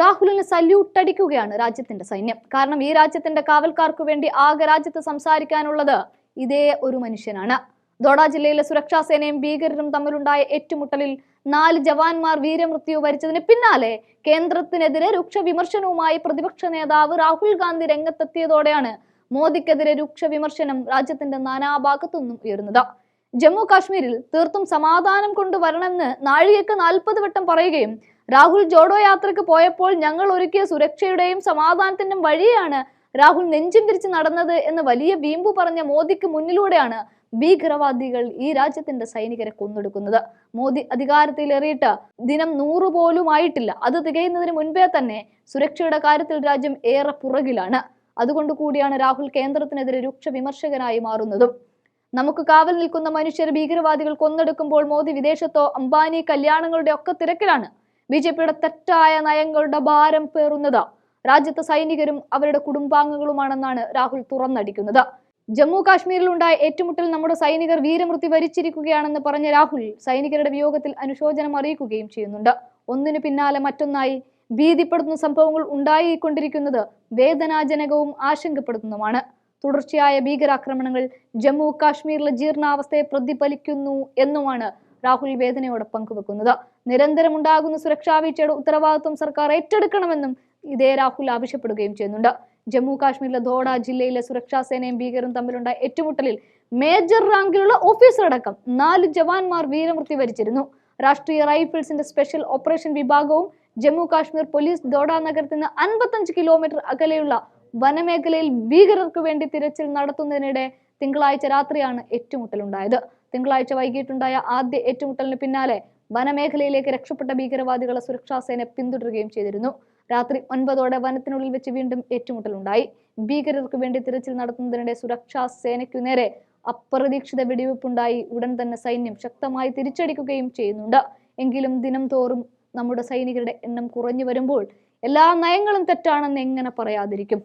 രാഹുലിന് സല്യൂട്ട് അടിക്കുകയാണ് രാജ്യത്തിന്റെ സൈന്യം. കാരണം ഈ രാജ്യത്തിന്റെ കാവൽക്കാർക്ക് വേണ്ടി ആകെ രാജ്യത്ത് സംസാരിക്കാനുള്ളത് ഇതേ ഒരു മനുഷ്യനാണ്. ദോഡ ജില്ലയിലെ സുരക്ഷാ സേനയും ഭീകരരും തമ്മിലുണ്ടായ ഏറ്റുമുട്ടലിൽ നാല് ജവാന്മാർ വീരമൃത്യു വരിച്ചതിന് പിന്നാലെ കേന്ദ്രത്തിനെതിരെ രൂക്ഷ വിമർശനവുമായി പ്രതിപക്ഷ നേതാവ് രാഹുൽ ഗാന്ധി രംഗത്തെത്തിയതോടെയാണ് മോദിക്കെതിരെ രൂക്ഷ വിമർശനം രാജ്യത്തിന്റെ നാനാഭാഗത്തുനിന്നും ഉയരുന്നത്. ജമ്മു കാശ്മീരിൽ തീർത്തും സമാധാനം കൊണ്ടുവരണമെന്ന് നാഴികക്ക് നാൽപ്പത് വട്ടം പറയുകയും രാഹുൽ ജോഡോ യാത്രയ്ക്ക് പോയപ്പോൾ ഞങ്ങൾ ഒരുക്കിയ സുരക്ഷയുടെയും സമാധാനത്തിന്റെയും വഴിയാണ് രാഹുൽ നെഞ്ചും തിരിച്ച് നടന്നത് എന്ന് വലിയ വീമ്പു പറഞ്ഞ മോദിക്ക് മുന്നിലൂടെയാണ് ഭീകരവാദികൾ ഈ രാജ്യത്തിന്റെ സൈനികരെ കൊന്നെടുക്കുന്നത്. മോദി അധികാരത്തിലേറിയിട്ട് ദിനം നൂറ് പോലും ആയിട്ടില്ല. അത് തികയുന്നതിന് മുൻപേ തന്നെ സുരക്ഷയുടെ കാര്യത്തിൽ രാജ്യം ഏറെ പുറകിലാണ്. അതുകൊണ്ട് കൂടിയാണ് രാഹുൽ കേന്ദ്രത്തിനെതിരെ രൂക്ഷ വിമർശകനായി മാറുന്നതും. നമുക്ക് കാവൽ നിൽക്കുന്ന മനുഷ്യർ ഭീകരവാദികൾ കൊന്നെടുക്കുമ്പോൾ മോദി വിദേശത്തോ അംബാനി കല്യാണങ്ങളുടെ ഒക്കെ തിരക്കിലാണ്. ബി ജെ പിയുടെ തെറ്റായ നയങ്ങളുടെ ഭാരം പേറുന്നത്. രാജ്യത്തെ സൈനികരും അവരുടെ കുടുംബാംഗങ്ങളുമാണെന്നാണ് രാഹുൽ തുറന്നടിക്കുന്നത്. ജമ്മു കാശ്മീരിൽ ഉണ്ടായ ഏറ്റുമുട്ടൽ നമ്മുടെ സൈനികർ വീരമൃത്യു വരിച്ചിരിക്കുകയാണെന്ന് പറഞ്ഞ രാഹുൽ സൈനികരുടെ വിയോഗത്തിൽ അനുശോചനം അറിയിക്കുകയും ചെയ്യുന്നുണ്ട്. ഒന്നിനു പിന്നാലെ മറ്റൊന്നായി ഭീതിപ്പെടുത്തുന്ന സംഭവങ്ങൾ ഉണ്ടായിക്കൊണ്ടിരിക്കുന്നത് വേദനാജനകവും ആശങ്കപ്പെടുത്തുന്നതുമാണ്. തുടർച്ചയായ ഭീകരാക്രമണങ്ങൾ ജമ്മു കാശ്മീരിലെ ജീർണാവസ്ഥയെ പ്രതിഫലിക്കുന്നു എന്നുമാണ് രാഹുൽ വേദനയോടെ പങ്കുവെക്കുന്നത്. നിരന്തരമുണ്ടാകുന്ന സുരക്ഷാ വീഴ്ചയുടെ ഉത്തരവാദിത്വം സർക്കാർ ഏറ്റെടുക്കണമെന്നും ഇതേ രാഹുൽ ആവശ്യപ്പെടുകയും ചെയ്യുന്നുണ്ട്. ജമ്മു കാശ്മീരിലെ ധോഡ ജില്ലയിലെ സുരക്ഷാ സേനയും ഭീകരും തമ്മിലുണ്ടായ ഏറ്റുമുട്ടലിൽ മേജർ റാങ്കിലുള്ള ഓഫീസർ അടക്കം നാല് ജവാന്മാർ വീരമൃത്യു വരിച്ചിരുന്നു. രാഷ്ട്രീയ റൈഫിൾസിന്റെ സ്പെഷ്യൽ ഓപ്പറേഷൻ വിഭാഗവും ജമ്മു കാശ്മീർ പോലീസ് ദോഡ നഗരത്തിൽ നിന്ന് അൻപത്തഞ്ച് കിലോമീറ്റർ അകലെയുള്ള വനമേഖലയിൽ ഭീകരർക്ക് വേണ്ടി തിരച്ചിൽ നടത്തുന്നതിനിടെ തിങ്കളാഴ്ച രാത്രിയാണ് ഏറ്റുമുട്ടലുണ്ടായത്. തിങ്കളാഴ്ച വൈകിട്ടുണ്ടായ ആദ്യ ഏറ്റുമുട്ടലിന് പിന്നാലെ വനമേഖലയിലേക്ക് രക്ഷപ്പെട്ട ഭീകരവാദികളെ സുരക്ഷാ സേന പിന്തുടരുകയും ചെയ്തിരുന്നു. രാത്രി ഒൻപതോടെ വനത്തിനുള്ളിൽ വെച്ച് വീണ്ടും ഏറ്റുമുട്ടലുണ്ടായി. ഭീകരർക്ക് വേണ്ടി തിരച്ചിൽ നടത്തുന്നതിനിടെ സുരക്ഷാ സേനയ്ക്കു നേരെ അപ്രതീക്ഷിത വെടിവെപ്പുണ്ടായി. ഉടൻ തന്നെ സൈന്യം ശക്തമായി തിരിച്ചടിക്കുകയും ചെയ്യുന്നുണ്ട്. എങ്കിലും ദിനം തോറും നമ്മുടെ സൈനികരുടെ എണ്ണം കുറഞ്ഞു വരുമ്പോൾ എല്ലാ നയങ്ങളും തെറ്റാണെന്ന് എങ്ങനെ പറയാതിരിക്കും?